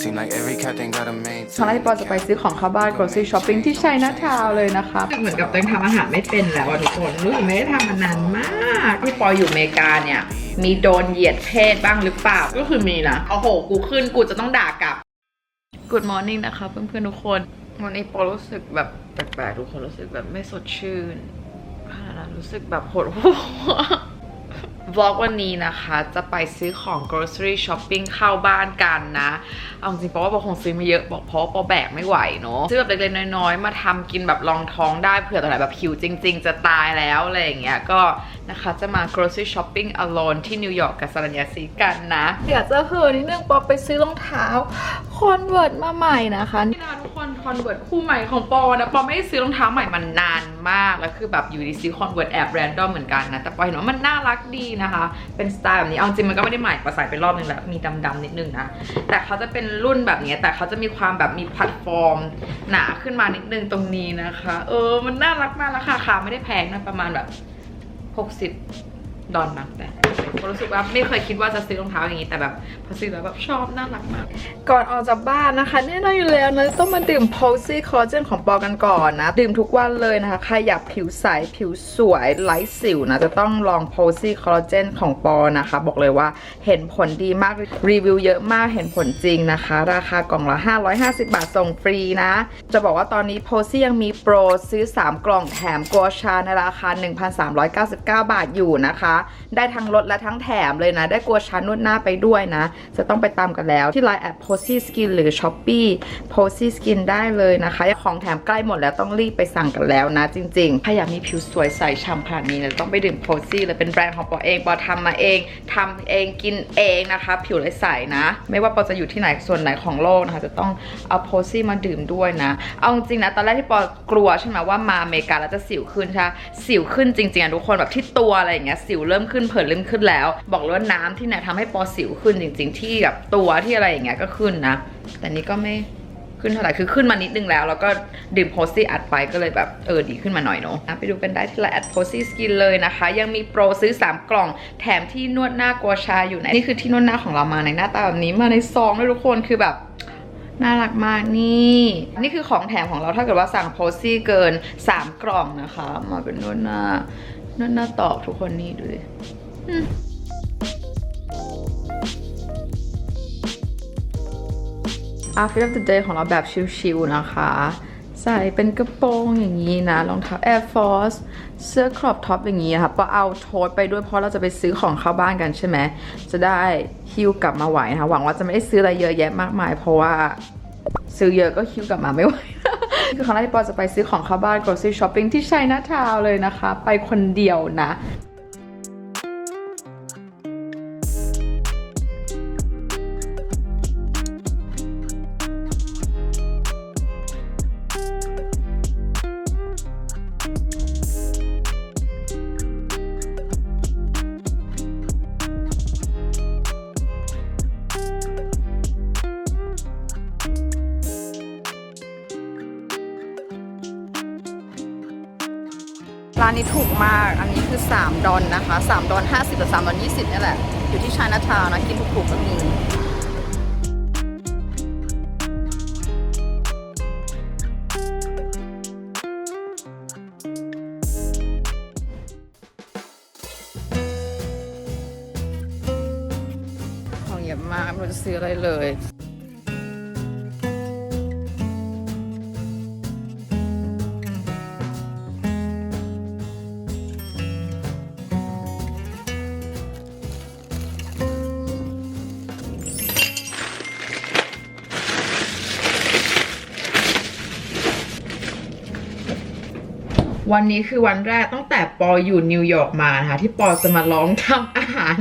Seem like every captain got a main ครั้งแรกที่ปอจะไปซื้อของเข้าบ้าน grocery shopping ที่ China Town เลยนะคะเหมือนกับตัวเองทำอาหารไม่เป็นแล้วอะทุกคนรู้สึกไม่ได้ทำมานานมากที่ปออยู่อเมริกาเนี่ย มีโดนเหยียดเพศบ้างหรือเปล่า ก็คือมีนะโอ้โห กูขึ้นกูจะต้องด่ากลับ Good morning นะคะเพื่อนๆทุกคน วันนี้ปอรู้สึกแบบแปลกๆทุกคนรู้สึกแบบไม่สดชื่นขนาดนั้นรู้สึกแบบหดหัว วล็อกวันนี้นะคะจะไปซื้อของ grocery shopping เข้าบ้านกันนะ เอาจริงเพราะว่าปอคงซื้อม่เยอะบอกเพราะปอแบกไม่ไหวเนาะซื้อแบบเล็กๆน้อยๆ มาทำกินแบบรองท้องได้เผื่อตอนไหนแบบหิวจริง ๆ จะตายแล้วอะไรอย่างเงี้ยก็นะคะจะมา grocery shopping alone ที่นิวยอร์กกับสรัญญาซีกันนะอยากจะเหินนิดนึงปอไปซื้อรองเท้า convert มาใหม่นะคะนี่นะทุกคน convert คู่ใหม่ของปอนะปอไม่ได้ซื้อรองเท้าใหม่มานนานมากแล้วคือแบบอยู่ดีซื้อ convert แอบ random เหมือนกันนะแต่ปอเห็นว่ามันน่ารักดีนะคะ เป็นสไตล์แบบนี้เอาจริงมันก็ไม่ได้ใหม่ปอใส่ไปรอบนึงแล้วมีดำๆนิดนึงนะแต่เขาจะเป็นรุ่นแบบนี้แต่เขาจะมีความแบบมีแพลตฟอร์มหนาขึ้นมานิดนึงตรงนี้นะคะ เออมันน่ารักมากราคาคาไม่ได้แพงนะประมาณแบบ 60 ดอลลาร์แต่ ก็รู้สึกว่าไม่เคยคิดว่าจะซื้อรองเท้าอย่างนี้แต่แบบพอซื้อแล้วแบบชอบน่ารักมาก ก่อนออกจากบ้านนะคะแน่นอนอยู่แล้วนะต้องมาดื่ม Posy Collagen ของปอกันก่อนนะ ดื่มทุกวันเลยนะคะใครอยากผิวใสผิวสวยไร้สิวนะจะต้องลอง Posy Collagen ของปอนะคะ บอกเลยว่าเห็นผลดีมากรีวิวเยอะมากเห็นผลจริงนะคะ ราคากล่องละ 550 บาทส่งฟรีนะ จะบอกว่าตอนนี้ Posy ยังมีโปรซื้อ 3 กล่องแถมกัวชาในราคา 1,399 บาทอยู่นะคะ ได้ทั้งลดและทั้งแถมเลยนะ ได้กลัวชานนวดหน้าไปด้วยนะ จะต้องไปตามกันแล้วที่ไลน์แอด Posy Skin หรือ Shopee Posy Skin ได้เลยนะคะ ของแถมใกล้หมดแล้วต้องรีบไปสั่งกันแล้วนะ จริงๆถ้าอยากมีผิวสวยใสฉ่ำขนาดนี้เนี่ยต้องไปดื่ม Posy เลยเป็นแบรนด์ของปอเองปอทำมาเองทำเองกินเองนะคะ ผิวเลยใสนะ ไม่ว่าปอจะอยู่ที่ไหนส่วนไหนของโลกนะคะ จะต้องเอา Posy มาดื่มด้วยนะ เอาจริงนะ ตอนแรกที่ปอกลัวใช่ไหมว่ามาอเมริกาแล้วจะสิวขึ้นใช่ไหมสิวขึ้นจริงๆอะทุกคนแบบที่ตัวอะไรอย่างเงี้ยสิวเริ่มขึ้นเผินเริ่มขึ้นแล้ว บอกเลยว่าน้ำที่ไหนทำให้ปอสิวขึ้นจริง ๆ ที่แบบตัวที่อะไรอย่างเงี้ยก็ขึ้นนะ แต่นี่ก็ไม่ขึ้นเท่าไหร่คือขึ้นมานิดนึงแล้ว แล้วก็ดื่มโพซี่อัดไปก็เลยแบบเออดีขึ้นมาหน่อยเนาะไปดูกันได้ที่ไลน์แอดโพซี่สกินเลยนะคะ ยังมีโปรซื้อ 3 กล่อง แถมที่นวดหน้ากัวชาอยู่นะนี่คือที่นวดหน้าของเรามาในหน้าตาแบบนี้มาในซองด้วยทุกคนคือแบบน่ารักมากนี่ นี่คือของแถมของเราถ้าเกิดว่าสั่งโพซี่เกิน 3 กล่องนะคะ มาเป็นนวดหน้านวดหน้าตอบทุกคนนี่ดูดิ อืม Outfit of the day ของเราแบบชิลๆนะคะ ใส่เป็นกระโปรงอย่างนี้นะรองเท้า Air Force เสื้อครอปท็อปอย่างนี้ค่ะปอเอาโทสไปด้วยเพราะเราจะไปซื้อของเข้าบ้านกันใช่ไหม จะได้ฮิ้วกลับมาไหวนะคะหวังว่าจะไม่ได้ซื้ออะไรเยอะแยะมากมาย เพราะว่าซื้อเยอะก็ฮิ้วกลับมาไม่ไหวคือครั้งแรกที่ปอจะไปซื้อของเข้าบ้าน grocery shopping ที่ China Town เลยนะคะ ไปคนเดียวนะ ร้านนี้ถูกมาก อันนี้คือ 3 ดอลนะคะ 3 ดอล50 หรือ 3 ดอล20นี่แหละ อยู่ที่ชายนาทาวนะ กินถูกๆก็มีของเยอะมากไม่รู้จะซื้ออะไรเลย วันนี้คือวันแรกตั้งแต่ปออยู่นิวยอร์กมานะคะที่ปอจะมาลองทำอาหาร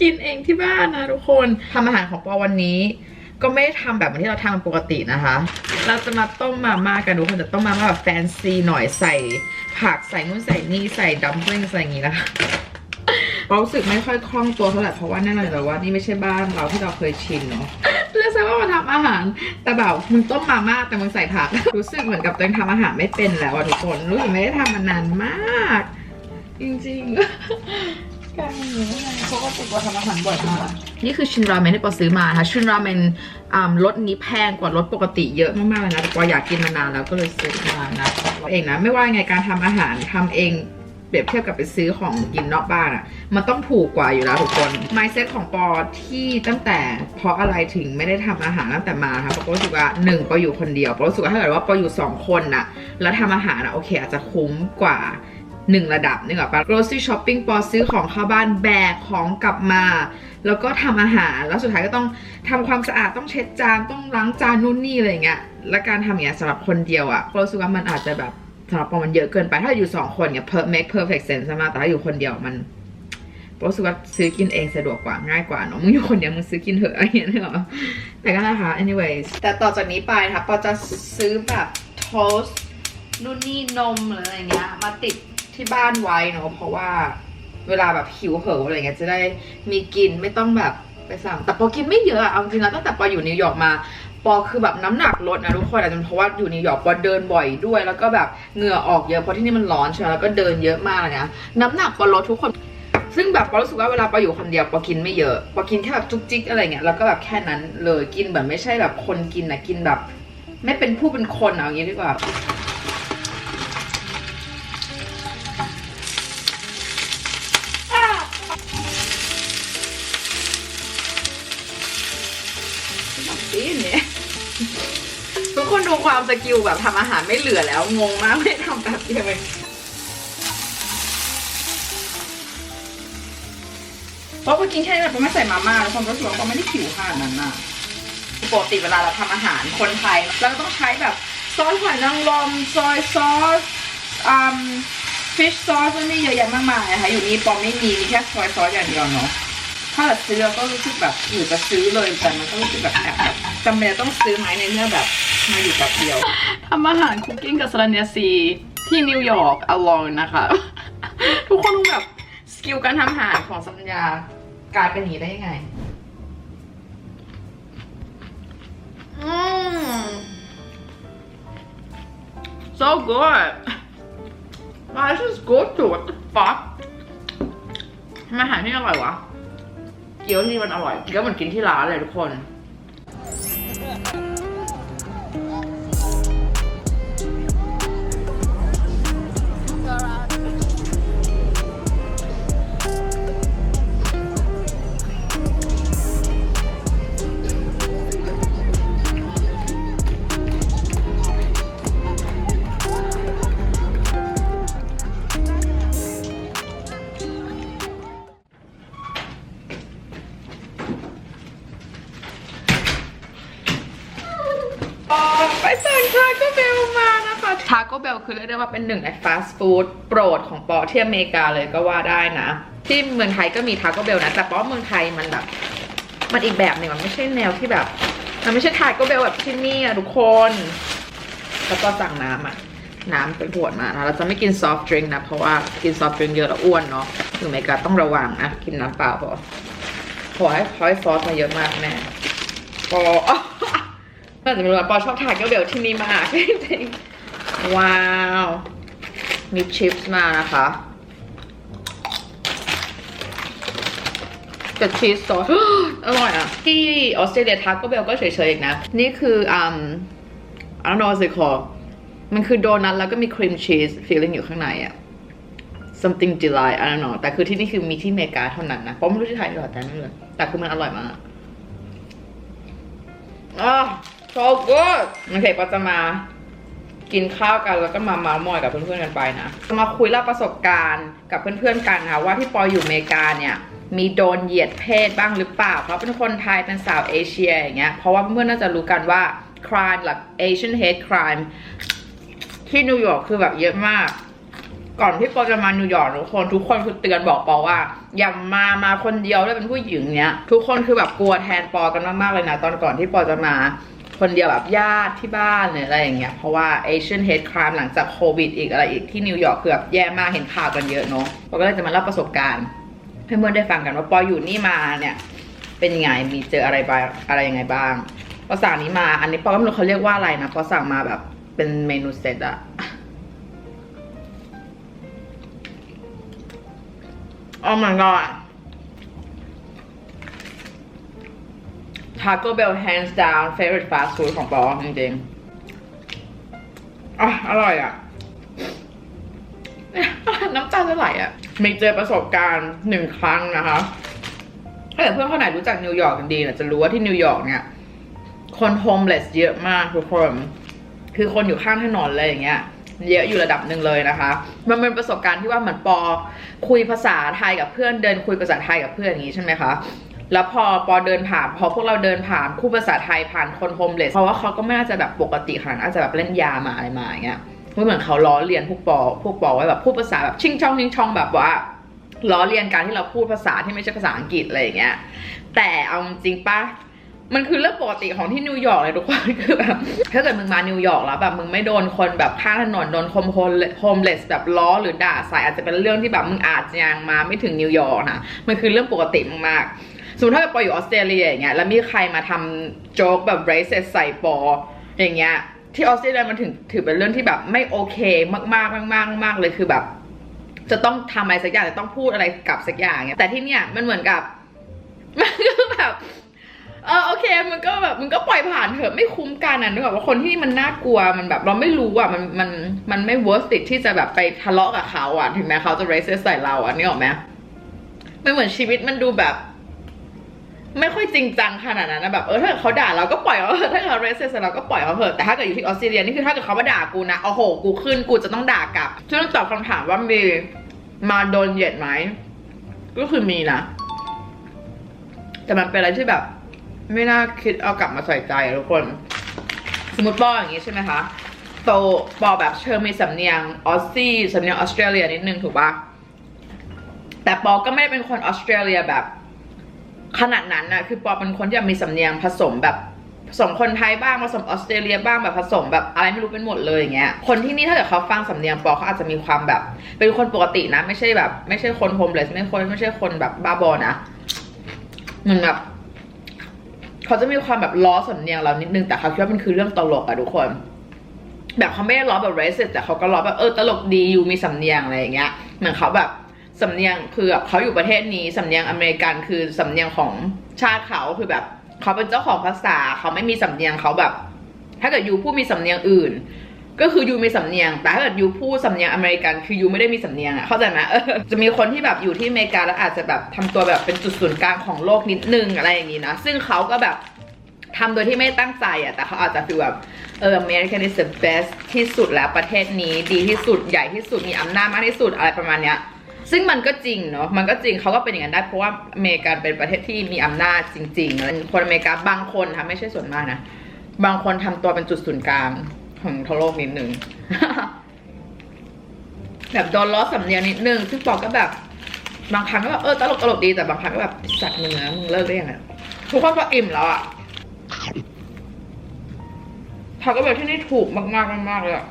กินเองที่บ้านนะทุกคนทำอาหารของปอวันนี้ ก็ไม่ได้ทำแบบเหมือนที่เราทำปกตินะคะ เราจะมาต้มมาม่ากันทุกคนแต่ต้มมาม่าแบบแฟนซีหน่อยใส่ผักใส่นู่นใส่นี่ใส่ดัมเปลิงใส่อย่างนี้นะคะปอรู้สึกไม่ค่อยคล่องตัวเท่าไหร่เพราะว่าแน่นอนอยู่แล้วว่านี่ไม่ใช่บ้านเราที่เราเคยชินเนาะ เรียกซะว่ามาทำอาหาร แต่แบบมึงต้มมาม่าแต่มึงใส่ผัก รู้สึกเหมือนกับตัวเองทำอาหารไม่เป็นแล้วอะทุกคนรู้สึกไม่ได้ทำมานานมาก จริงๆการอย่างนี้ไงเขาก็ติดว่าทำอาหารบ่อยมากนี่คือชินราเมนที่ปอซื้อมานะคะชินราเมนอ่ารสนี้แพงกว่ารสปกติเยอะมากๆเลยนะแต่ปออยากกินมานานแล้วก็เลยซื้อมานะเองนะไม่ว่ายังไงการทำอาหารทำเองเป รียบเทียบกับไปซื้อของกินนอกบ้านอะ่ะ มันต้องถูกกว่าอยู่แล้วทุกคน mindset ของปอที่ตั้งแต่เพราะอะไรถึงไม่ได้ทำอาหารตั้งแต่มาค่ะปอรู้สึกว่าหนึ่งปออยู่คนเดียวปอรู้สึกว่าถ้าเกิดว่าปออยู่สองคนน่ะแล้วทำอาหารอะโอเค อาจจะคุ้มกว่าหนึ่งระดับนึกออกปะ grocery shopping ปอซื้อของเข้าบ้านแบกของกลับมา แล้วก็ทำอาหาร แล้วสุดท้ายก็ต้องทำความสะอาดต้องเช็ดจานต้องล้างจานนู่นนี่อะไรเงี้ย และการทำอย่างเงี้ยสำหรับคนเดียวอะปอรู้สึกว่ามันอาจจะแบบ สำหรับปอมันเยอะเกินไปถ้าอยู่สองคนเนี่ย make perfect sense ใช่ไหมแต่ถ้าอยู่คนเดียวมันรู้สึกว่าซื้อกินเองสะดวกกว่าง่ายกว่าเนอะมึงอยู่คนเดียวมึงซื้อกินเถอะอะไรเงี้ยนึกออกปะแต่ก็นะคะ anyways แต่ต่อจากนี้ไปนะคะปอจะซื้อแบบ toast นู่นนี่นมหรืออะไรเงี้ยมาติดที่บ้านไว้เนาะเพราะว่าเวลาแบบหิวเหิวอะไรเงี้ยจะได้มีกินไม่ต้องแบบไปสั่งแต่ปอกินไม่เยอะอะเอาจริงแล้วตั้งแต่ปออยู่นิวยอร์กมา ปอคือแบบน้ำหนักลดนะทุกคนอาจจะเพราะว่าอยู่นิวยอร์กปอเดินบ่อยด้วย แล้วก็แบบเหงื่อออกเยอะเพราะที่นี่มันร้อนใช่ไหมแล้วก็เดินเยอะมากเลยนะน้ำหนักปอลดทุกคน ซึ่งแบบปอรู้สึกว่าเวลาปออยู่คนเดียวปอกินไม่เยอะปอกินแค่แบบจุกจิกอะไรเงี้ยแล้วก็แบบแค่นั้นเลยกินแบบไม่ใช่แบบคนกินนะกินแบบ ไม่เป็นผู้เป็นคนเอาอย่างงี้ดีกว่าปีเนี่ย กคนดูความสกิลแบบทำอาหารไม่เหลือแล้ว งงมากไม่ทำแบบเดียวเองเพราะเมื่อกี้แค่นี้แบบไม่ใส่มาม่าแล้วความรู้สึกว่าเขาไม่ได้ผิวขนาดนั้นน่ะปกติเวลาเราทำอาหารคนไทยเราก็ต้องใช้แบบซอสหอยนางรมซอยซอสอืมฟิชซอสมันมีเยอะแยะมากมายนะคะอยู่นี่ปอมไม่มีมีแค่ซอยซอสอย่างเดียวเนาะถ้าแบบซื้อเราก็รู้สึกแบบหรือจะซื้อเลยแต่มันก็รู้สึกแบบแอบบบจำเป็นต้องซื้อไหมในเมื่อแบบ มาอยู่แบบเดียวทำอาหารคุกกิ้งกับสลันเนียซีที่นิวยอร์กอลองนะคะ ทุกคนดูแบบสกิลการทำอาหารของสัญญากลายเป็นอย่างนี้ได้ยังไงอืม so good why is this good to what the fuck ทำอาหารที่อร่อยวะ เกี๊ยวที่นี่มันอร่อย เกี๊ยวเหมือนกินที่ร้านเลยทุกคน ทาโก้เบลคือเรียกได้ว่าเป็นหนึ่งในฟาสต์ฟู้ดโปรดของปอที่อเมริกาเลยก็ว่าได้นะ ที่เมืองไทยก็มีทาโก้เบลนะ แต่ปอเมืองไทยมันแบบ มันอีกแบบหนึ่งมันไม่ใช่แนวที่แบบ มันไม่ใช่ทาโก้เบลแบบที่นี่อะทุกคนแล้วก็สั่งน้ำอะน้ำเป็นขวดมานะเราจะไม่กินซอฟต์ดริงก์นะ เพราะว่ากินซอฟต์ดริงก์เยอะแล้วอ้วนเนาะอยู่อเมริกาต้องระวังนะกินน้ำเปล่าพอขอให้ขอให้ซอสมาเยอะมากแม่ปอน่าจะเป็นว่าปอชอบทานก๋วยเตี๋ยวที่นี่มากจริง ว้าว มีชิปส์มานะคะกับชีสซอสอร่อยอะ ที่ออสเตรเลียทาโก้เบลก็เฉยๆอีกนะ นี่คืออืม I don't know what it's called มันคือโดนัทแล้วก็มีครีมชีส feeling อยู่ข้างในอะ something delight I don't know แต่คือที่นี่คือมีที่เมกาเท่านั้นนะ เพราะไม่รู้ที่ไทยหรือแต่นั่นเลยแต่คือมันอร่อยมากอะ so good โอเคปอจะมา กินข้าวกันแล้วก็มาเมาส์มอยกับเพื่อนๆกันไปนะจะมาคุยเล่าประสบการณ์กับเพื่อนๆกันค่ะว่าที่ปออยู่อเมริกาเนี่ยมีโดนเหยียดเพศบ้างหรือเปล่า เพราะเป็นคนไทยเป็นสาวเอเชียอย่างเงี้ย เพราะว่าเพื่อนๆน่าจะรู้กันว่า crime หลัก Asian hate crime ที่นิวยอร์กคือแบบเยอะมาก ก่อนที่ปอจะมานิวยอร์กทุกคนทุกคนคือเตือนบอกปอว่า อย่ามามาคนเดียวด้วยเป็นผู้หญิงเนี้ย ทุกคนคือแบบกลัวแทนปอกันมากๆเลยนะ ตอนก่อนที่ปอจะมา คนเดียวแบบญาติที่บ้านหรืออะไรอย่างเงี้ยเพราะว่า Asian hate crime หลังจากโควิดอีกอะไรอีกที่นิวยอร์กคือแบบแย่มากเห็นข่าวกันเยอะเนาะปอก็เลยจะมาเล่าประสบการณ์ให้เพื่อนได้ฟังกันว่าปออยู่นี่มาเนี่ยเป็นยังไงมีเจออะไรบ้างอะไรยังไงบ้างปอสั่งนี้มา อันนี้ปอก็ไม่รู้เขาเรียกว่าอะไรนะปอสั่งมาแบบเป็นเมนูเซตอะ Oh my god Taco Bell hands down favorite fast food ของปอจริงๆอะอร่อยอะ น้ำตาจะไหลอะมีเจอประสบการณ์หนึ่งครั้งนะคะถ้าเกิดเพื่อนคนไหนรู้จักนิวยอร์กกันดีเนี่ยจะรู้ว่าที่นิวยอร์กเนี่ย คนโฮมเลสเยอะมากทุกคน คือคนอยู่ข้างถนนอะไรอย่างเงี้ยเยอะอยู่ระดับหนึ่งเลยนะคะ มันเป็นประสบการณ์ที่ว่าเหมือนปอคุยภาษาไทยกับเพื่อนเดินคุยภาษาไทยกับเพื่อนอย่างงี้ใช่ไหมคะ แล้วพอปอเดินผ่านพอพวกเราเดินผ่านคู่ภาษาไทยผ่านคนโฮมเลสเพราะว่าเขาก็ไม่น่าจะแบบปกติขนาดนั้นอาจจะแบบเล่นยามาอะไรมาอย่างเงี้ยไม่เหมือนเขาล้อเลียนพวกปอพวกปอไว้แบบพูดภาษาแบบชิงช่องชิงช่องแบบว่าล้อเลียนการที่เราพูดภาษาที่ไม่ใช่ภาษาอังกฤษอะไรอย่างเงี้ย แต่เอาจริงปะมันคือเรื่องปกติของที่นิวยอร์กเลยทุกคนคือแบบถ้าเกิดมึงมานิวยอร์กแล้วแบบมึงไม่โดนคนแบบข้างถนนโดนคมโฮมเลสแบบล้อหรือด่าใส่อาจจะเป็นเรื่องที่แบบมึงอาจจะยังมาไม่ถึงนิวยอร์กนะมันคือเรื่องปกติมากๆ มมติถ้าเกิดปออยู่ออสเตรเลียอย่างเงี้ยแล้วมีใครมาทำโจ๊กแบบ racist ใส่ปออย่างเงี้ยที่ออสเตรเลียมันถึงถือเป็นเรื่องที่แบบไม่โอเคมากๆมากๆมากๆเลยคือแบบ จะต้องทำอะไรสักอย่างจะต้องพูดอะไรกับสักอย่างเงี้ยแต่ที่เนี่ยมันเหมือนกับมันก็แบบเออโอเคมันก็แบบมันก็ปล่อยผ่านเถอะไม่คุ้มกันอะนึกออกว่าคนที่มันน่ากลัวมันแบบเราไม่รู้อะมันมันมันไม่ worth it ที่จะแบบไปทะเลาะกับเขาอะถึงแม้เขาจะ racist ใส่เราอะนึกออกไหมไม่เหมือนชีวิตมันดูแบบ ไม่ค่อยจริงจังขนาดนั้นนะแบบเออถ้าเกิดเขาด่าเราก็ปล่อยเขาเถอะถ้าเกิดเขา racist ใส่เราก็ปล่อยเขาเถอะแต่ถ้าเกิดอยู่ที่ออสเตรเลียนี่คือถ้าเกิดเขามาด่ากูนะโอ้โหกูขึ้นกูจะต้องด่ากลับซึ่งตอบคำถามว่ามีมาโดนเหยียดไหมก็คือมีนะ แต่มันเป็นอะไรที่แบบ ไม่น่าคิดเอากลับมาใส่ใจทุกคน สมมติปออย่างงี้ใช่ไหมคะโตปอแบบเชิญมีสำเนียงออสซี่สำเนียงออสเตรเลียนิดนึงถูกปะแต่ปอก็ไม่ได้เป็นคนออสเตรเลียแบบ ขนาดนั้นนะคือปอเป็นคนที่มีสำเนียงผสมแบบผสมคนไทยบ้างผสมออสเตรเลียบ้างแบบผสมแบบอะไรไม่รู้เป็นหมดเลยอย่างเงี้ยคนที่นี่ถ้าเกิดเขาฟังสำเนียงปอเขาอาจจะมีความแบบ เป็นคนปกตินะ ไม่ใช่แบบ ไม่ใช่คนโฮมเลสไม่คนไม่ใช่คนแบบบ้าบอนะเหมันแบบเขาจะมีความแบบล้อสำเนียงเรานิดนึงแต่เขาคิดว่ามันคือเรื่องตลกอะทุกคน แบบเขาไม่ได้ล้อแบบ racist แต่เขาก็ล้อแบบเออตลกดีอยู่มีสำเนียงอะไรอย่างเงี้ยเหมือนเขาแบบ สำเนียงคือแบบเขาอยู่ประเทศนี้สำเนียงอเมริกันคือสำเนียงของชาติเขาคือแบบเขาเป็นเจ้าของภาษาเขาไม่มีสำเนียงเขาแบบ ถ้าเกิดยูพูดมีสำเนียงอื่น ก็คือยูมีสำเนียง แต่ถ้าเกิดยูพูดสำเนียงอเมริกันคือยูไม่ได้มีสำเนียงอะเข้าใจไหมจะมีคนที่แบบอยู่ที่อเมริกาแล้วอาจจะแบบทำตัวแบบเป็นจุดศูนย์กลางของโลกนิดนึงอะไรอย่างงี้นะซึ่งเขาก็แบบทำโดยที่ไม่ตั้งใจอะแต่เขาอาจจะฟีลแบบเออ American is the best ที่สุดแล้วประเทศนี้ดีที่สุดใหญ่ที่สุดมีอำนาจมากที่สุดอะไรประมาณเนี้ย ซึ่งมันก็จริงเนาะมันก็จริงเขาก็เป็นอย่างนั้นได้เพราะว่าอเมริกาเป็นประเทศที่มีอำนาจจริงๆแล้วคนอเมริกาบางคนค่ะไม่ใช่ส่วนมากนะบางคนทำตัวเป็นจุดศูนย์กลางของทั้งโลกนิดนึงแบบโดนล้อสำเนียงนิดนึงซึ่งบอก็แบบ บางครั้งก็แบบเออตลกตลกดีแต่บางครั้งก็แบบสัตว์มึงนะมึงเลิกได้ยังไงทุกคนก็อิ่มแล้วอะผักก็แบบที่นี่ถูกมากมากๆมากๆเลยอะ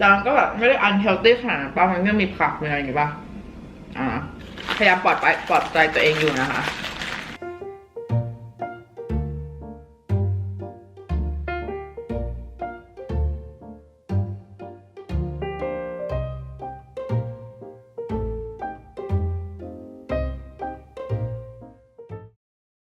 จานก็แบบไม่ได้อันเฮลตี้ขนาดนั้นป่ะมันก็มีผักมีอะไรอย่างงี้ป่ะอ่าพยายามปลอดไปปลอดใจตัวเองอยู่นะคะ